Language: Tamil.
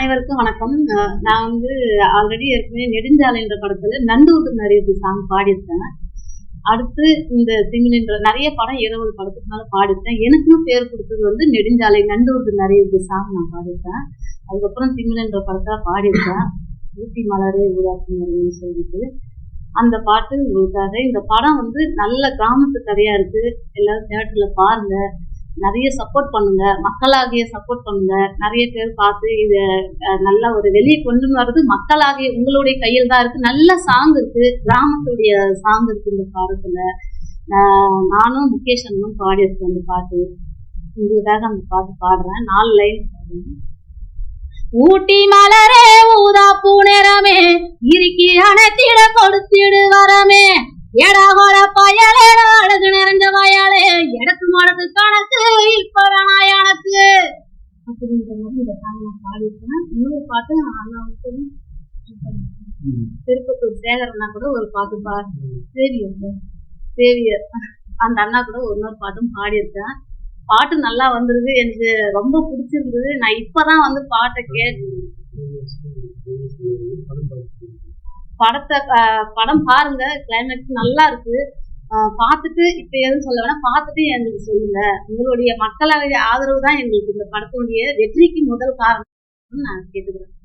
அனைவருக்கும் வணக்கம். நான் வந்து ஆல்ரெடி ஏற்கனவே நெடுஞ்சாலைன்ற படத்துல நண்டூர் நிறைய சாங் பாடியிருக்கேன். அடுத்து இந்த சிங்கிள்ன்ற நிறைய படம் இருபது படத்துக்கு மேல பாடியிருக்கேன். எனக்கும் பேர் கொடுத்தது வந்து நெடுஞ்சாலை நண்டூர் நிறைய சாங் நான் பாடியிருக்கேன். அதுக்கப்புறம் சிங்கிள்ன்ற படத்துல பாடியிருக்கேன். ஊட்டி மலரே ஊராட்சி சொல்லிட்டு. அந்த பாட்டு உங்களுக்காக. இந்த படம் வந்து நல்ல கிராமத்து கதையா இருக்கு. எல்லாரும் தேட்டர்ல பாருங்க. நிறைய சப்போர்ட் பண்ணுங்க. மக்களாகிய சப்போர்ட் பண்ணுங்க. நிறைய பேர் பார்த்து இதை நல்ல ஒரு வெளியே கொண்டு வர்றது மக்களாகிய உங்களுடைய கையில் தான் இருக்கு. நல்ல சாங் இருக்கு. கிராமத்துடைய சாங் இருக்கு இந்த பாடத்துல. நானும் முகேஷ் அண்ணனும் பாடியிருக்கேன் அந்த பாட்டு. உங்களுக்காக அந்த பாட்டு பாடுறேன். நாலு லைன் ஊட்டி மலரே ஊதா பூநேரமே இறுக்கி அணைத்திட நான் பாடியிருக்கேன் இன்னொரு பாட்டு அண்ணாவுக்கு திருப்பத்தூர் சேகரண்ணா கூட ஒரு பாட்டு பா சேவியர் சேவியர். அந்த அண்ணா கூட ஒரு இன்னொரு பாட்டும் பாடியிருக்கேன். பாட்டு நல்லா வந்திருக்கு. எனக்கு ரொம்ப பிடிச்சிருந்தது. நான் இப்பதான் வந்து பாட்டை கேட்டு படத்தை படம் பாருங்க. கிளைமேக்ஸ் நல்லா இருக்கு. பார்த்துட்டு இப்ப எதுவும் சொல்ல வேணாம். பார்த்துட்டு எங்களுக்கு சொல்லுங்க. உங்களுடைய மக்களுடைய ஆதரவு தான் எங்களுக்கு இந்த படத்தினுடைய வெற்றிக்கு முதல் காரணம். நான் கேட்டுக்கிறேன்